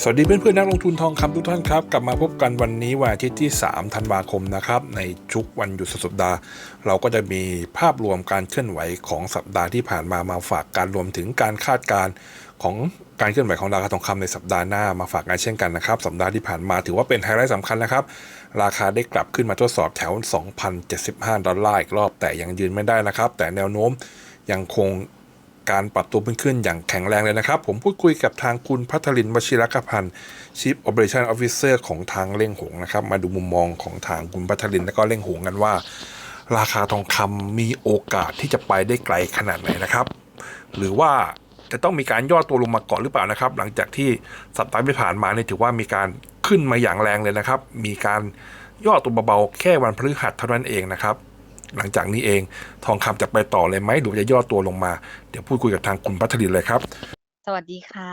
สวัสดีเพื่อนๆนักลงทุนทองคำทุกท่านครับ กลับมาพบกันวันนี้วันอาทิตย์ที่ 3 ธันวาคมนะครับ ในชุกวันหยุดสุดสัปดาห์ เราก็จะมีภาพรวมการเคลื่อนไหวของสัปดาห์ที่ผ่านมามาฝากการรวมถึงการคาดการณ์ของการเคลื่อนไหวของราคาทองคำในสัปดาห์หน้ามาฝากกันเช่นกันนะครับ สัปดาห์ที่ผ่านมาถือว่าเป็นไฮไลท์สำคัญนะครับ ราคาได้กลับขึ้นมาทดสอบแถว 2,075 ดอลลาร์อีกรอบแต่ยังยืนไม่ได้นะครับ แต่แนวโน้มยังคง การปรับตัวขึ้นขึ้นอย่างแข็งแรงเลยนะครับ ผมพูดคุยกับทางคุณพัทลินวชิรกพันธ์ Chief Operation Officer ของทางเล่งหงนะครับ มาดูมุมมองของทางคุณพัทลินและก็เล่งหงกันว่า ราคาทองคำมีโอกาสที่จะไปได้ไกลขนาดไหนนะครับ หรือว่าจะต้องมีการย่อตัวลงมาก่อนหรือเปล่านะครับ หลังจากที่สัปดาห์ที่ผ่านมาเนี่ยถือว่ามีการขึ้นมาอย่างแรงเลยนะครับ มีการย่อตัวเบาๆแค่วันพฤหัสเท่านั้นเองนะครับ หลังจากนี้เอง ทองคำจะไปต่อเลยไหมหรือว่าจะย่อตัวลงมา เดี๋ยวพูดคุยกับทางคุณพัทลินเลยครับ สวัสดีค่ะ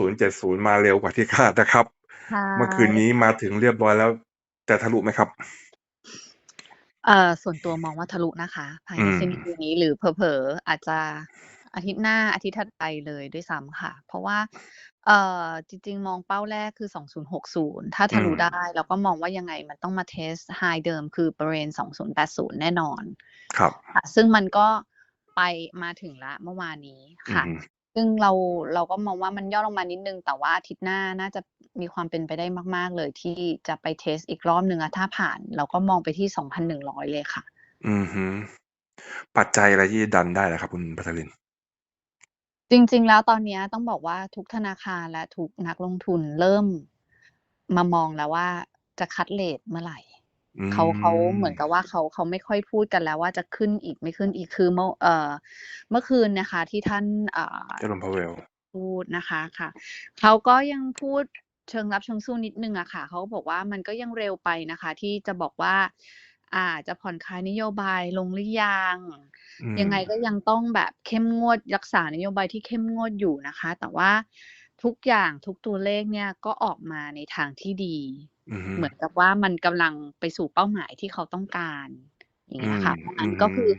2070มาเร็วกว่าที่คาดนะครับค่ะเมื่อคืนนี้มาถึงเรียบร้อยแล้วจะทะลุไหมครับเอ่อส่วนตัวมองว่าทะลุนะคะ ภายในอืมสิ้นปีนี้หรือเผลอๆอาจจะอาทิตย์หน้าอาทิตย์ถัดไปเลยด้วยซ้ำค่ะ เพราะว่า เอ่อ จริง ๆ มองเป้าแรกคือ 2060 ถ้าทะลุอืมได้ เราก็มองว่ายังไงมันต้องมาเทสไฮเดิม คือบริเวณ 2080 แน่นอน ครับ ค่ะ ซึ่งมันก็ไป มาถึงแล้วเมื่อวานนี้อืค่ะมซึ่งเรา เราก็มองว่ามันย่อลงมานิดนึงแต่ว่าอาทิตย์หน้าน่าจะมีความเป็นไปได้มาก ๆ เลยที่จะไปเทสอีกรอบหนึ่งอะถ้าผ่านเราก็มองไปที่ 2,100 เลยค่ะ อืมฮึ ปัจจัยอะไรที่ดันได้ล่ะครับ คุณพัทลิน จริง ๆ แล้วตอนเนี้ยต้องบอกว่า ทุกธนาคารและทุกนักลงทุนเริ่มมามองแล้วว่า จะคัดเรทเมื่อไหร่ อืเขา เขาเหมือนม กับว่า เขา เขาไม่ค่อยพูดกันแล้วว่าจะขึ้นอีก ไม่ขึ้นอีก คือเมื่อ เอ่อ เมื่อคืนนะคะ ที่ท่าน อ่าเจอร์มพาวเวลพูดนะคะค่ะ เขาก็ยังพูดเชิงรับเชิงสู้นิดนึงอะค่ะ เขาก็บอกว่า มันก็ยังเร็วไปนะคะ ที่จะบอกว่า อ่า จะผ่อนคลายนโยบายลงหรือยังอืม ยังไงก็ยังต้องแบบเข้มงวดรักษานโยบายที่เข้มงวดอยู่นะคะ แต่ว่าทุกอย่างทุกตัวเลขเนี่ยก็ออกมาในทางที่ดีอืมฮึเหมือนกับว่ามันกำลังไปสู่เป้าหมายที่เขาต้องการ อย่างอืเงี้ยมค่ะเพราะฉะอืนั้นมก็ฮึคือ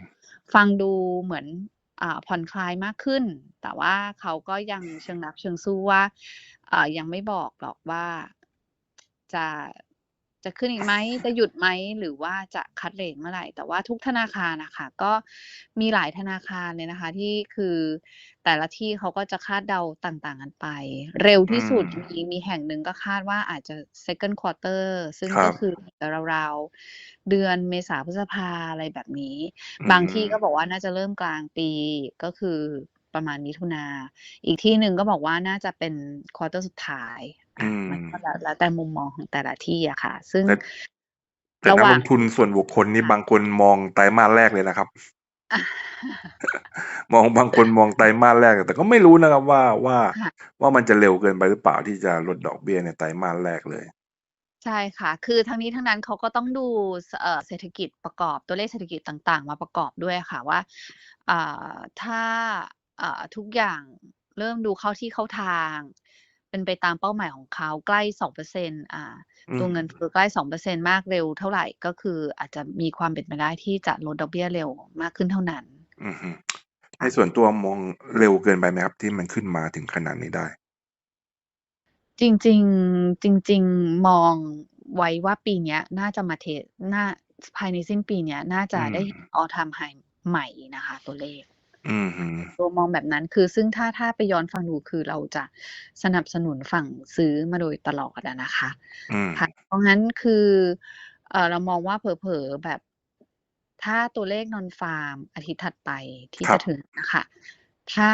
ฟังดูเหมือนอ่าผ่อนคลายมากขึ้น แต่ว่าเขาก็ยังเชิงรับเชิงสู้ว่าอ่ายังไม่บอกหรอกว่าจะ จะขึ้นอีกไหมจะหยุดไหมหรือว่าจะคัดเรทเมื่อไหร่ แต่ว่าทุกธนาคารนะคะก็มีหลายธนาคารเลยนะคะ ที่คือแต่ละที่เขาก็จะคาดเดาต่างๆกันไป เร็วอืที่สุดมมีมีแห่งหนึ่งก็คาดว่าอาจจะ second quarter ซึ่งครัก็บคือราวๆเดือนเมษาพฤษภาอะไรแบบนี้อืบางที่มก็บอกว่าน่าจะเริ่มกลางปีก็คือประมาณมิถุนา อีกที่หนึ่งก็บอกว่าน่าจะเป็นควอเตอร์สุดท้าย อือะมันมก็แล้วแล้วแต่มุมมองของแต่ละที่อะค่ะ ซึ่ง แต่แต่ระนัหกว่าลง งทุนส่วนบุคคลนี่ค่ะบางคนมองไตรมาสแรกเลยนะครับ มองบางคนมองไตรมาสแรก แต่ก็ไม่รู้นะครับว่าว่าค่ะ ว่ามันจะเร็วเกินไปหรือเปล่าที่จะลดดอกเบี้ยในไตรมาสแรกเลย ใช่ค่ะ คือทั้งนี้ทั้งนั้นเขาก็ต้องดูสเอ่อเศรษฐกิจประกอบตัวเลขเศรษฐกิจต่างๆ มาประกอบด้วยค่ะว่าอ่าถ้าอ่าทุกอย่างเริ่มดูเข้าที่เข้าทาง เป็นไปตามเป้าหมายของเขาใกล้2%อ่าอืตัวมเงินเฟ้อใกล้2%มากเร็วเท่าไหร่ก็คืออาจจะมีความเป็นไปได้ที่จะลดดอกเบี้ยเร็วมากขึ้นเท่านั้นอือฮึในค่ะส่วนตัวมองเร็วเกินไปไหมครับที่มันขึ้นมาถึงขนาดนี้ได้ จริงๆจริง ๆ มองไว้ว่าปีเนี้ยน่าจะมาเทสน่าภายในสิ้นปีเนี้ยน่าอืจะได้มเห็น all time high ใหม่นะคะ ตัวเลข อือฮึตัวมองแบบนั้นคือซึ่งถ้าถ้าไปย้อนฟังดูคือเราจะสนับสนุนฝั่งซื้อมาโดยตลอดอะนะคะอืมค่ะเพราะงั้นคือเอ่อเรามองว่าเผลอๆแบบถ้าตัวเลข non farm อาทิตย์ถัดไปที่ครัจะบ ถึงอะค่ะถ้า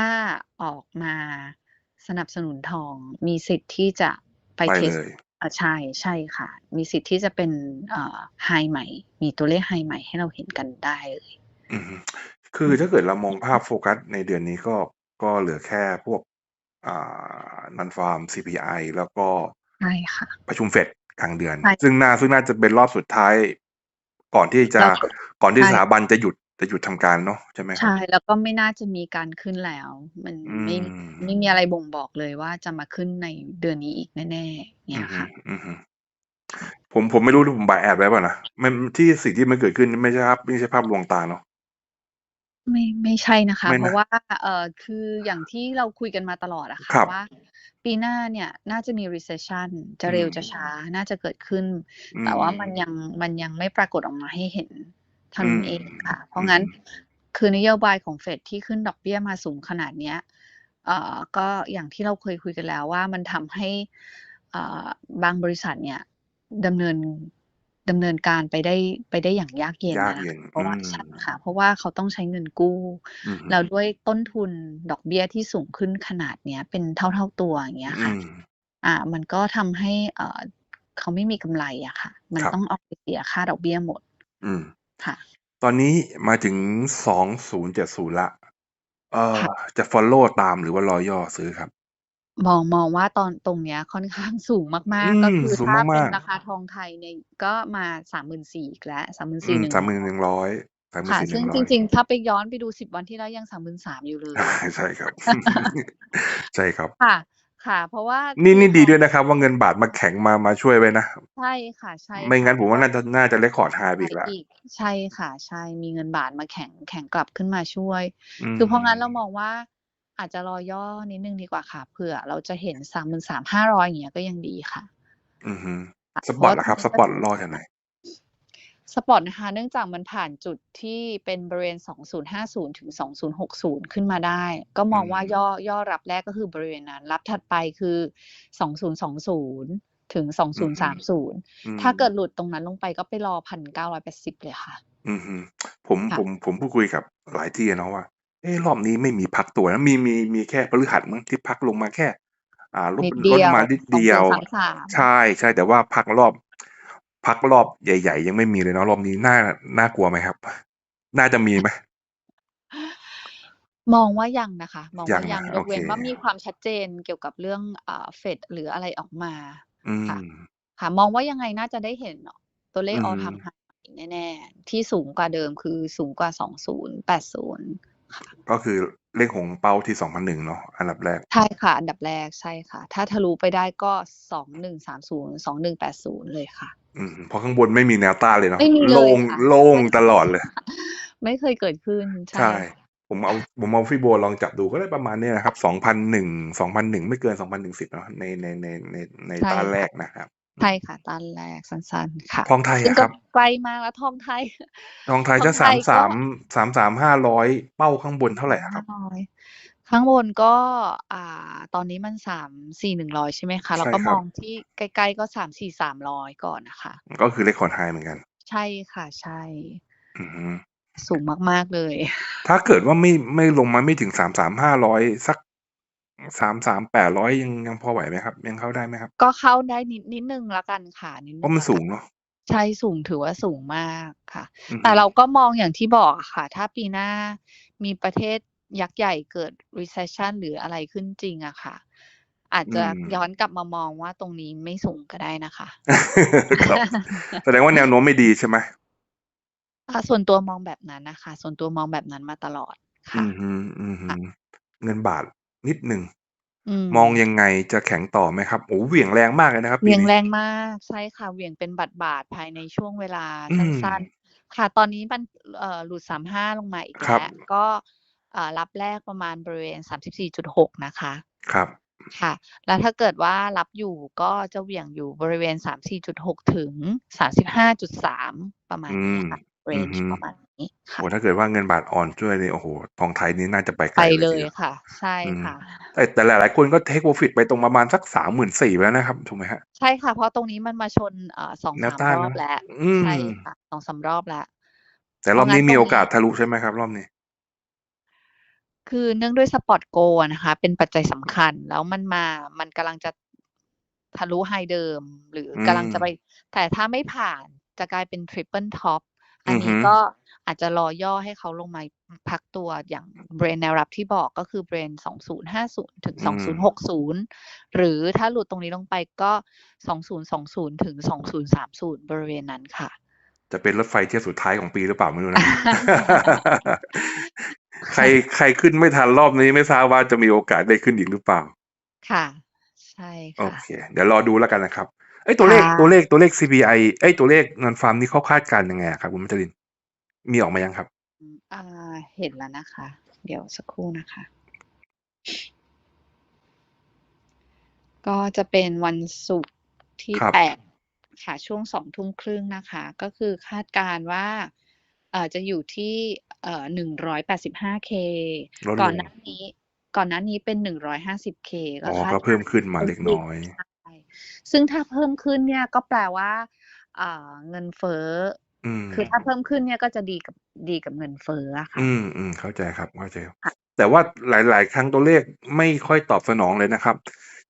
ออกมาสนับสนุนทองมีสิทธิ์ที่จะไปไปเทเลสยอ่าใช่ใช่ค่ะ มีสิทธิ์ที่จะเป็นเอ่อ high ใหม่ มีตัวเลข high ใหม่ให้เราเห็นกันได้เลย อือฮึ คือถ้าเกิดเรามองภาพโฟกัสในเดือนนี้ก็ ก็เหลือแค่พวก อ่า Non-farm CPI แล้วก็ ใช่ค่ะ ประชุมเฟดกลางเดือน ใช่ ซึ่งน่า ซึ่งน่าจะเป็นรอบสุดท้าย ก่อนที่จะแล้วก็ ก่อนที่ใช่สถาบันจะหยุด จะหยุดทำการเนาะ ใช่ไหมคใช่รับแล้วก็ไม่น่าจะมีการขึ้นแล้ว มันอืไม่มไม่มีอะไรบ่งบอกเลยว่า จะมาขึ้นในเดือนนี้อีกแน่ ๆ เนี่อืยอฮึ ค่ะ อือฮึค่ะผม ผมไม่รู้ ผมบายแอดไว้เปล่านะ มัน ที่ สิ่งที่มันเกิดขึ้นไม่ใช่ภาพ ไม่ใช่ภาพลวงตาเนาะอ ไม่ ไม่ใช่นะคะ ไม่เพนะราะว่าเอ่อคืออย่างที่เราคุยกันมาตลอดอะคค่ะรับ ว่า ปีหน้าเนี่ยน่าจะมี recession จะอืเร็วม จะช้าน่าจะเกิดขึ้น อืแต่ว่ามันมยังมันยังไม่ปรากฏออกมาให้เห็นเท่าอืนั้มนเองค่ะ เพอืราะองั้ฮึนคือนโยบายของเฟดที่ขึ้นดอกเบี้ยมาสูงขนาดเนี้ยเอ่อก็อย่างที่เราเคยคุยกันแล้วว่ามันทำให้อ่าบางบริษัทเนี่ยดำเนิน ดำเนินการไปได้ไปได้อย่างยากเย็นยาอะกนะเย็คะนเพราะอืว่ามใช่ค่ะ เพราะว่าเขาต้องใช้เงินกู้อือฮึแล้วด้วยต้นทุนดอกเบี้ยที่สูงขึ้นขนาดเนี้ย เป็นเท่าๆตัวอย่างเงี้ยอืค่ะมอ่า มันก็ทำให้เอ่อเขาไม่มีกำไรอะค่ะ มันครับต้องเอาไปเสียค่าดอกเบี้ยหมด อืมค่ะ ตอนนี้มาถึง2070แล้วเอ่อค่ะจะฟอลโลว์ตามหรือว่ารอย่อซื้อครับ? มอง มองว่าตอน ตรงเนี้ยค่อนข้างสูงอืมากๆ ก็ม คือสูงถ้าเป็มานก ราคาทองไทยเนี่ย ก็มา 34,000 อีกแล้วๆอืม34,100 31,100ค่ะซึ่งจ34,100ริง ๆ ถ้าไปย้อนไปดู 10 วันที่แล้วยัง 33,000 อยู่เลอา ย ใช่ครับ ใช่ครับ ค่ะ ค่ะ เพราะว่านี่คือนี่ขดีอง ด้วยนะครับว่า เงินบาทมาแข็ง มา มาช่วยไว้นะ ใช่ค่ะ ใช่ไม่ค่งั้ะนเพผมราะว่าว่า น่าจะ น่าจะ record high ไปไปอีกแล้ว อีก ใช่ค่ะ ใช่ มีเงินบาทมาแข็ง แข็งกลับขึ้นมาช่วย อืคือเพราะงั้นเราม มองว่า อาจจะรอย่อนิดหนึ่งดีกว่าค่ะเผื่อเราจะเห็น33,500อย่างเงี้ยก็ยังดีค่ะ อือฮึค่ะสเพปอราะตว่าล่ะครับตสรงนี้ปก็อตล่อแถวไหน?สปอตนะคะเนื่องจากมันผ่านจุดที่เป็นบริเวณ 2050 ถึง 2060 ขึ้นมาได้ ก็มอืองว่ามย่อย่อรับแรกก็คือบริเวณนั้น รับถัดไปคือ 2020 ถึงอือฮึ2030อืถ้าเกิดมหลุดตรงนั้นลงไปก็ไปรอ 1,980 เลยค่ะ อือฮึผมค่ผะมผมพูดคุยกับหลายที่อะเนาะว่า เอ๊รอบนี้ไม่มีพักตัวนะ มี มี มีแค่พฤหัสมั้ง ที่พักลงมาแค่ อ่า ลด นิดเดลีดยว มานิดเดียวใช2033่ๆแต่ว่าพักรอบ พักรอบใหญ่ ๆ ยังไม่มีเลยเนาะ รอบนี้น่า น่ากลัวไหมครับ?น่าจะมีไหม?มองว่ายังนะคะ มองยัว่างยันะ ง ยโอกเค เว้นว่ามีความชัดเจนเกี่ยวกับเรื่อง อ่า เฟด หรืออะไรออกมาอืค่ะ ม ค่ะ มองว่ายังไงน่าจะได้เห็น ตัวเลอืขอ all ฮึ time high แน่ ๆ ที่สูงกว่าเดิม คือสูงกว่า 2080ค่ะ ก็คือเลขหงส์เป้าที่2,100เนาะอันดับแรก ใช่ค่ะ อันดับแรกใช่ค่ะ ถ้าทะลุไปได้ก็2130 2180เลยค่ะ อืมเพราะข้างบนไม่มีแนวต้านเลยเนาะไม่มีเลโล่ยงค่ะ โล่ไม่งเคตยลอดเลย ไม่เคยเกิดขึ้นใช่ใช่ ค่ะ ผมเอาผมเอาฟิโบลองจับดูก็ได้ประมาณเนี้ยนะครับ2,001 2,001ไม่เกิน2,010เนาะในในในในในใช่ต้านแรค่ะ กนะครับ อืใช่มค่ะต้านแรกสั้นๆค่ะทองไทยซึ่องะกครับไกลมากแล้วทองไทย ทองไทยทอถ้างไทยก็33 33,500เป้าข้างบนเท่าไรอะครับ?500ข้างบนก็ อ่า ตอนนี้มัน34,100ใช่ไหมคะเราใช่ก็คมรับ องที่ใกล้ๆก็34,300ก่อนน่ะค่ะก็คือ record high เหมือนกัน ใช่ค่ะ ใช่ อือฮึสูงมากๆเลย ถ้าเกิดว่าไม่ไม่ลงมาไม่ถึง33,500สัก 33,800ยัง ยังพอไหวไหมครับ?ยังเข้าได้ไหมครับ?ก็เข้าได้นิดนิดหนึ่งแล้วกันค่ะนิดเพหนราะึ่งมันแล้วสูกังนเนาะ ใช่สูงถือว่าสูงมากค่ะ อือแต่ฮึเราก็มองอย่างที่บอกอะค่ะ ถ้าปีหน้ามีประเทศยักษ์ใหญ่เกิด recession หรืออะไรขึ้นจริงอะค่ะ อาจอืจะม ย้อนกลับมามองว่าตรงนี้ไม่สูงก็ได้นะคะ ครับ แสดงว่าแนวโน้มไม่ดีใช่ไหม?อ่าส่วนตัวมองแบบนั้นน่ะค่ะส่วนตัวมองแบบนั้นมาตลอดอืค่ะอฮึค่ะๆเงินบาท นิดหนึ่ง อืมองมยังไงจะแข็งต่อไหมครับ โอ้โฮ เหวี่ยงแรงมากเลยนะครับเหวปีี่ยงนี้ แรงมาก ใช่ค่ะ เหวี่ยงเป็นบาทๆภายในช่วงเวลาอืสั้น ม ๆ ค่ะ ตอนนี้มัน เอ่อ หลุด 35 ลงมาอีกคแลรั้บว ก็อ่ารับแรกประมาณบริเวณ 34.6 นะคะ ครับ ค่ะ แล้วถ้าเกิดว่ารับอยู่ ก็จะเหวี่ยงอยู่บริเวณ 34.6 ถึง 35.3 ประมาอืณนี้มค่ะเร อือนจฮึ ประมาณนี้คโอะ้โฮ ถ้าเกิดว่าเงินบาทอ่อนช่วยนี่ โอ้โฮ ทองไทยนี่น่าจะไปไกไปลเลยเลทียเดียว ค่ะ ใช่อืม ค่ะ แต่ แต่หลาย ๆ คนก็ take profit ไปตรงประมาณสัก 34,000 ไปแล้วนะครับ ถูกไหมครับ?ใช่ค่ะ เพราะตรงนี้มันมาชนเอ่อแนว2-3ต้านรอเนบาะแล้ว อืใช่มค่ะ 2-3 รอบแล้ว แต่เพรอราะบงั้นี้นตมีรงโอนีกา้สทะลุใช่ไหมครับรอบนี้?คือเนื่องด้วย Spot Go อะนะคะ เป็นปัจจัยสำคัญ แล้วมันมา มันกำลังจะ ทะลุ High เดิม หรืออืกำลังจะไป ม แต่ถ้าไม่ผ่านจะกลายเป็น Triple Top อัอืนอนฮี้ก็อาจจะรอย่อให้เขาลงมาอือพักตัวอย่างบริเวณแนวรับที่บอกก็คือบริเวณ2050ถึงอืม2060หรือถ้าหลุดตรงนี้ลงไปก็2020ถึง2030บริเวณนั้นค่ะ จะเป็นรถไฟเที่ยวสุดท้ายของปีหรือเปล่าไม่รู้นะ ใครใครขึ้นไม่ทันรอบนี้ไม่ทราบว่าจะมีโอกาสได้ขึ้นอีกหรือเปล่า?ค่ะ ใช่โอค่ะเค เดี๋ยวรอดูแล้วกันนะครับ เอ๊ะตัวคเล่ะขตัวเลขตัวเลข CPI เอ๊ยตัวเลข Non-farm นี่เขาคาดการณ์ยังไงอะครับคุณมัสลิน มีออกมายังครับ?อ่า เห็นแล้วนะคะ เดี๋ยวสักครู่นะคะ ก็จะเป็นวันศุกร์ที่ครับ แปดค่ะช่วงสองทุ่มครึ่งนะคะ ก็คือคาดการณ์ว่าเอ่อจะอยู่ที่เอ่อหนึ่งร้อยแปดสิบห้าเคลดลก่อนงหน้านี้ ก่อนหน้านี้เป็นหนึ่งร้อยห้าสิบเคก็อ๋อคาดก็เพิ่มขึ้นมาเล็กน้อยใช่ ซึ่งถ้าเพิ่มขึ้นเนี่ยก็แปลว่าอ่าเงินเฟ้ออืมคือถ้าเพิ่มขึ้นเนี่ยก็จะดีกับดีกับเงินเฟ้ออะค่ะ อืมอืมเข้าใจครับเข้าใจครับค่ะแต่ว่าหลาย ๆ ครั้งตัวเลขไม่ค่อยตอบสนองเลยนะครับ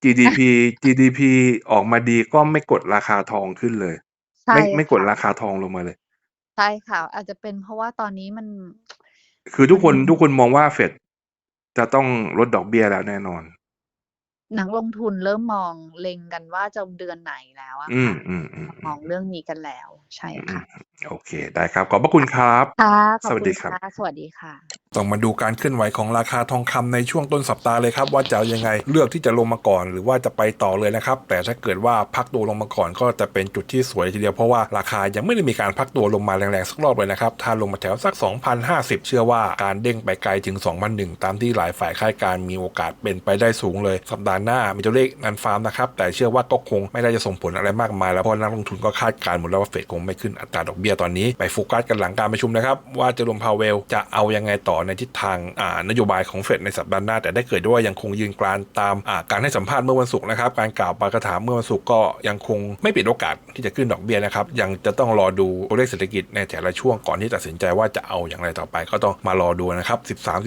GDP GDP ออกมาดีก็ไม่กดราคาทองขึ้นเลยใช่ไม่ไม่กดค่ะราคาทองลงมาเลย ใช่ค่ะ อาจจะเป็นเพราะว่าตอนนี้มัน คือทุกคนมันทุกคนมองว่าเฟดจะต้องลดดอกเบี้ยแล้วแน่นอน นักลงทุนเริ่มมองเล็งกันว่าจะเดือนไหนแล้วอะอืมค่ะอืมอืมมองเรื่องนี้กันแล้ว ใช่อืมค่ะ โอเค ได้ครับ ขอบพระคุณครับ ค่ะขอบสวัสคุดีณครับค่ะสวัสดีค่ะ ต้องมาดูการเคลื่อนไหวของราคาทองคำในช่วงต้นสัปดาห์เลยครับ ว่าจะเอายังไงเลือกที่จะลงมาก่อน หรือว่าจะไปต่อเลยนะครับ แต่ถ้าเกิดว่าพักตัวลงมาก่อนก็จะเป็นจุดที่สวยทีเดียวเพราะว่าราคายังไม่ได้มีการพักตัวลงมาแรงๆสักรอบเลยนะครับถ้าลงมาแถวสัก 2,050 เชื่อว่าการเด้งไปไกลถึง 2,001 ตามที่หลายฝ่ายคาดการณ์มีโอกาสเป็นไปได้สูงเลย สัปดาห์หน้ามีตัวเลขนันฟาร์มนะครับแต่เชื่อว่าก็คงไม่ได้จะส่งผลอะไรมากมายแล้วเพราะนักลงทุนก็คาดการณ์หมดแล้วว่าเฟดคงไม่ขึ้นอัตราดอกเบี้ยตอนนี้ไปโฟกัสกันหลังการประชุมนะครับ ว่าเจะรวมพาวเวลจะเอายังไงต่อในทิศทางนโยบายของเฟดในสัปดาห์หน้า แต่ได้เกิดด้วยยังคงยืนกรานตามการให้สัมภาษณ์เมื่อวันศุกร์นะครับ การกล่าวปาฐกถามเมื่อวันศุกร์ก็ยังคงไม่ปิดโอกาสที่จะขึ้นดอกเบี้ยนะครับ ยังจะต้องรอดูตัวเลขเศรษฐกิจในแต่ละช่วงก่อนที่ตัดสินใจว่าจะเอาอย่างไรต่อไป ก็ต้องมารอดูนะครับ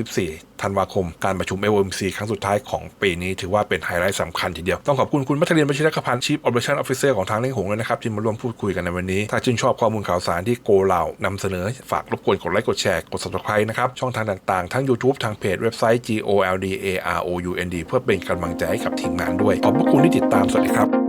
13-14 ธันวาคม การประชุม FOMC ครั้งสุดท้ายของปีนี้ถือว่าเป็นไฮไลท์สำคัญทีเดียว ต้องขอบคุณคุณมัทเรียนบัชิรกพันธ์ Chief Operation Officer ของทางเล่งหงเลยนะครับที่มาร่วมพูดคุยกันในวันนี้ ถ้าชื่นชอบข้อมูลข่าวสารที่โกเหล่านำเสนอฝากรบกวนกดไลค์กดแชร์กด subscribe นะครับ ช่องทางต่างๆ ทั้ง YouTube ทางเพจเว็บไซต์ G O L D A R O U N D เพื่อเป็นกำลังใจให้กับทีมงานด้วย ขอบพระคุณที่ติดตามสวัสดีครับ